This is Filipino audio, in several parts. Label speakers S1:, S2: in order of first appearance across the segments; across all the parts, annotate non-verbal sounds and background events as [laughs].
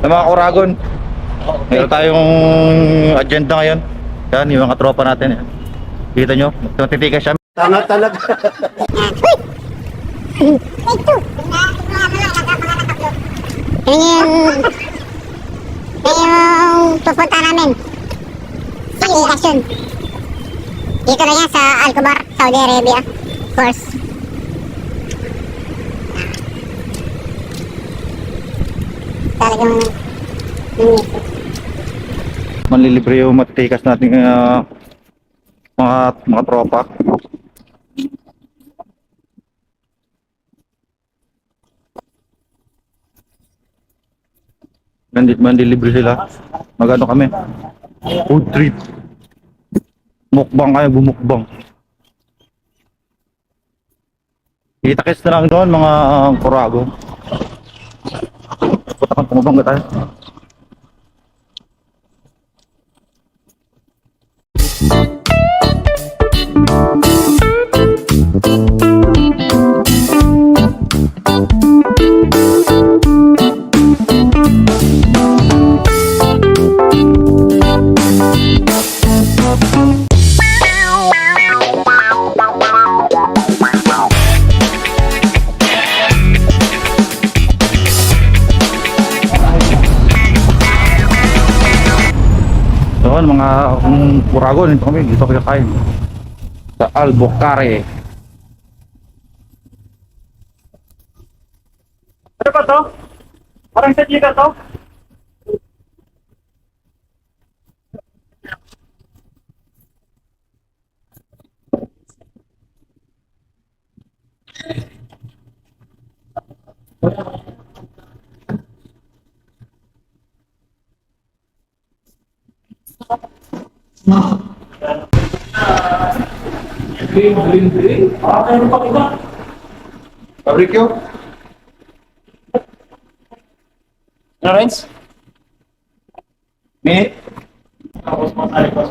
S1: Sa mga Kuragon. Meron tayong agenda ngayon. Yan, yung mga tropa natin. Yan. Kita nyo, matitikas siya.
S2: Tanga talaga.
S3: Yan yung... Yan yung pupunta namin. Application. Dito na yan sa Alcobar, Saudi Arabia. Of course. Talagang...
S1: Manlilibre yung matitikas natin uh, mga, mga tropa. Mandi, manlilibre sila. Magano kami? Food trip. Mukbang kayo, bumukbang. Itakis na lang doon mga uh, kurago. Punta kang pumabangga tayo. Doon mga um, kurago, dito kami, dito kami kakain. Sa Albuquerque.
S4: Ano ba to? Parang sa ka to? Green, green, green. Ah, meron pa iba.
S2: Fabricio?
S4: Ano, Renz?
S1: Minute.
S4: Tapos mo tayo pas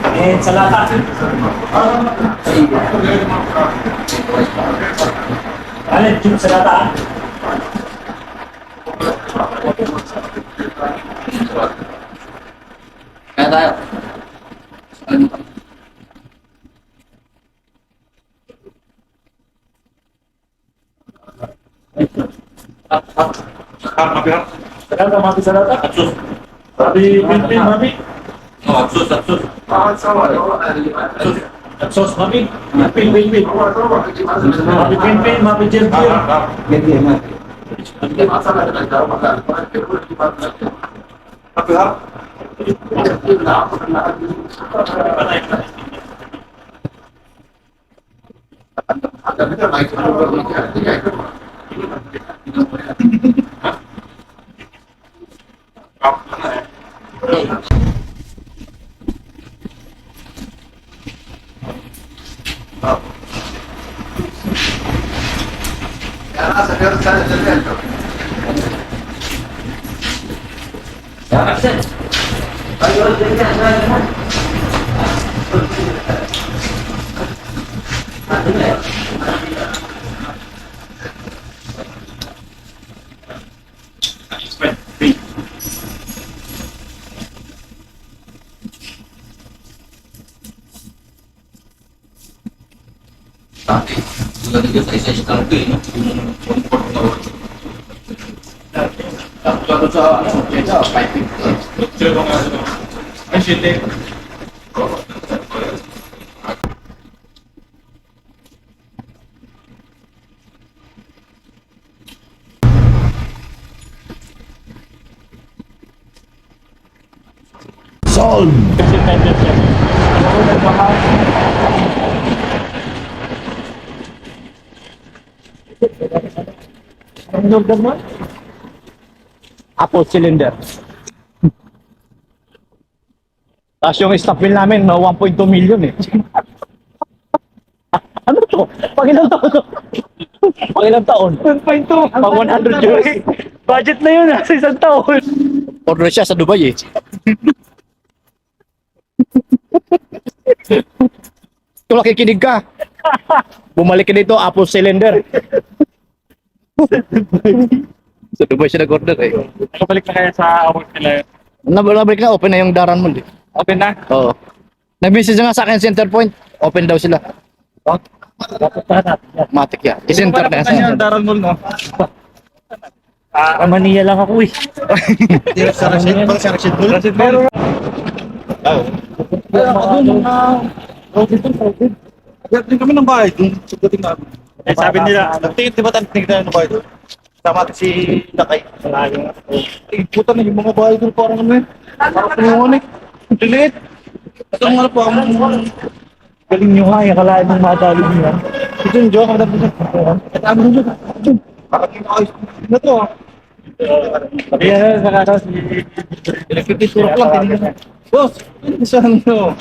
S4: na.
S2: Satsos, satsos, satsos. Satsos, di. Satsos, yan lang yun. Ayan. Satsos, okay.
S4: Wala. Ito. Pare, ah, pilpil pare. Eh, So, so sabi, pin, pin, pin. Sabi,
S2: pin, pin,
S4: mapijir ko yun. Hindi, hindi. Hindi, masalah dengan
S2: jauh, maka
S4: Tapi harap. Ada ada naik turun berikutnya, itu Gracias.
S5: Solve!
S4: Kasi tender siya. Oo, nagmahal. Ang order mo? Apple cylinder. Tapos yung stop bill namin, no, 1.2 million eh. [laughs] ano to? Pag ilang taon to? Pag ilang taon? 1.2. Pag 100 euro. Budget na yun ah, sa isang taon. Order siya sa Dubai eh. [laughs] Kung nakikinig ka, bumalik ka dito, Apple cylinder. [laughs] sa Dubai siya nag-order eh.
S6: Nakabalik na kaya sa award nila.
S4: Nab- Nabalik na, open na yung daran mo. Di.
S6: Open na?
S4: Oo. Nag-message nga sa akin center point, open daw sila. Matik yan. I-center na yan sa
S6: Kanya, Daral Mall, no?
S4: Ah, Manila lang ako eh.
S1: Sa Rashid, pang sa Rashid Mall. Oo.
S6: Ay, ako dun, mga... Dito, road dito. Agad din kami ng bahay dun. Sagutin namin. Eh, sabi nila, nagtingin, di ba tayo tingin ng bahay dun? Tama si Lakay. Eh, puta na yung mga bahay dun, parang ano eh. Parang tumuhan eh. Ang Liit. Ito nga po, ang
S4: Galing nyo nga, akalain mong madali nyo yan.
S6: Ito yung joke, ang dami At ano nyo? Parang yung ayos na to. Ah.
S4: Kaya nakaka si...
S6: Electric turok lang, tinignan. Boss, ano sa ano?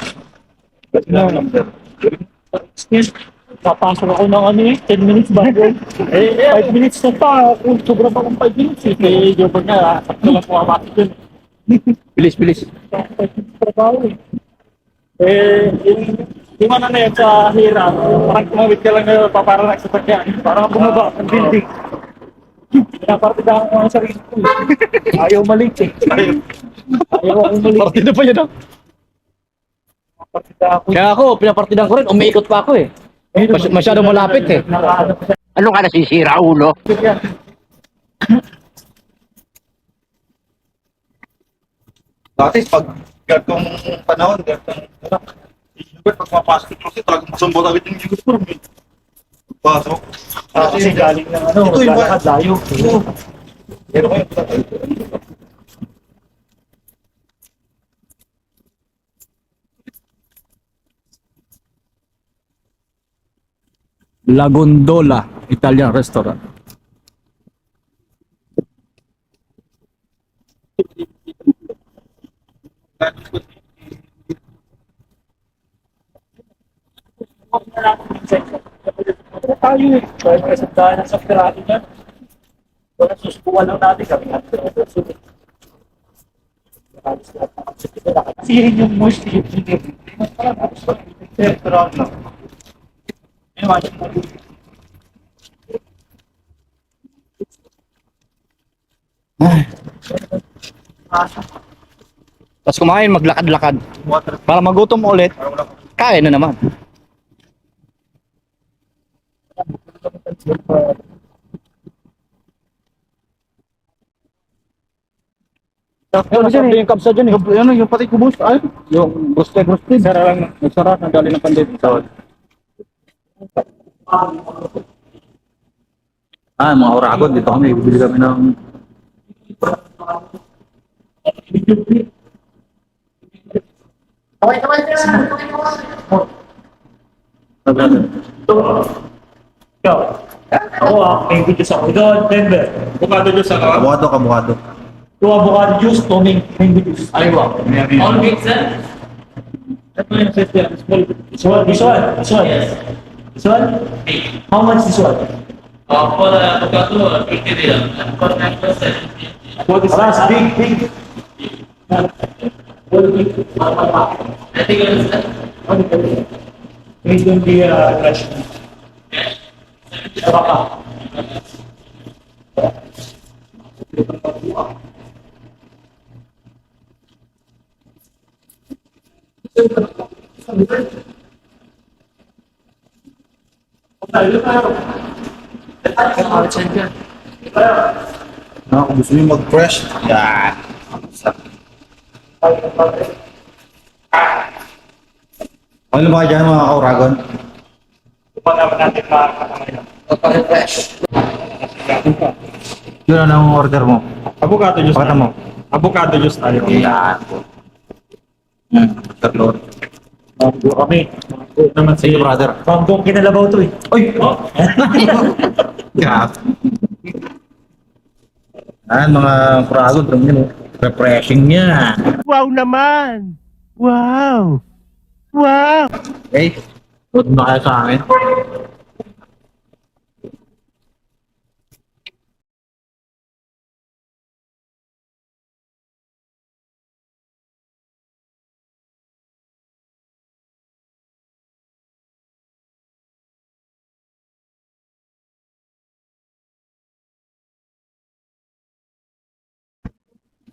S4: Papasok ako ng ano eh, 10 minutes bago. [laughs] eh, 5 minutes na pa. Kung sobra pa akong 5 minutes eh. Kaya Jobber nga, sakto lang po amatik yun. [laughs] Bilis, bilis.
S6: 5 minutes trabaho eh. Eh, yung yung ano na yun sa hirap, parang tumawid ka lang na papara na sa. Parang bumaba ang building. Pinapartidahan ko ang sarili ko eh.
S4: Ayaw malik eh. Ayaw akong malik.
S6: Partida pa yun ah.
S4: Partida ako.
S7: Kaya ako, pinapartidan ko rin, umiikot pa ako eh. Mas- masyadong malapit eh.
S4: Nakaano ko
S7: Ano ka nasisira, ulo?
S4: siya.
S1: Dati, pag gantong panahon, gantong, Hubert, pag mapasok ko kasi talagang masambot agad yung eh. Pasok.
S4: Ah, kasi galing ng ano,
S1: Ito yung
S4: lalakad layo.
S1: Pero ngayon,
S5: La Gondola, Italian restaurant.
S4: Ano tayo eh? Dahil kasi dahil sa pirado niya. Wala susubukan lang natin kami. Kasi yun yung most engineer.
S1: Restaurant lang.
S7: Tapos kumain, maglakad-lakad. Para magutom ulit,
S1: Parang
S7: kain na naman.
S4: Ano dyan eh? Yung kapsa dyan eh.
S1: Yung, ano, yung pati kubos, ay,
S4: Yung roasted roasted. Sara lang. Nagsara. Nadali ng pandit.
S1: Ah, mga Oragon, dito kami, bibili kami ng...
S4: Ikaw. Ako ah, may videos ako. Ikaw, Denver.
S6: Bukado dyan sa ka.
S1: Kabukado, kabukado.
S4: Ikaw, avocado juice, toming, may videos.
S6: Aywa.
S8: All mix, sir?
S4: Ito yung yan. Small. This one, this one, this one.
S8: Yes.
S4: This one? How much this one?
S8: Uh, for the avocado, 50 real. And for mango, 70.
S4: What is that? Big, big. What is big?
S8: I think it is, sir.
S4: It's going to be a crush. Baka.
S1: Ah, kung gusto nyo mag-fresh, yan. Ano ba dyan mga ka-Oragon?
S4: Upang naman natin makakamayan.
S1: Yun ang order mo.
S6: Avocado juice
S1: Pakita
S6: tayo.
S1: mo.
S6: Avocado juice tayo.
S1: Yan. Hmm, tatlo.
S4: Manggo kami. Manggo naman si...
S1: Sige, brother.
S4: Manggo kinalabaw to eh.
S1: Uy!
S4: Oh.
S1: Yeah. Ah, mga drum yun. oh. Refreshing niya.
S2: Wow naman! Wow! Wow!
S1: Okay. Huwag na kayo sa akin.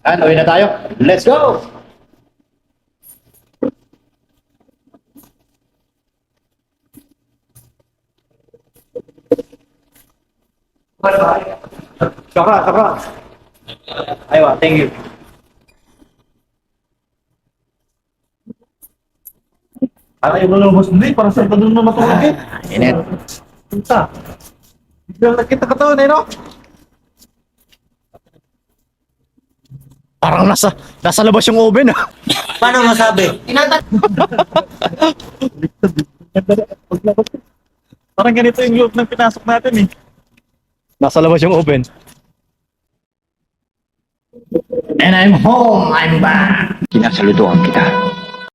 S2: Ano, uwi na tayo? Let's go!
S6: Kaka, kaka.
S2: Aywa, thank you.
S6: Para yung lalabas hindi, para sa doon na matulog eh.
S2: Init.
S6: Punta. Biglang nakita ka to, eh,
S2: Parang nasa, nasa labas yung oven ah. [laughs]
S9: Paano masabi?
S6: Parang ganito yung loob ng pinasok natin eh.
S2: Nasa labas yung oven.
S9: And I'm home, I'm back.
S2: Kinasaludoan kita.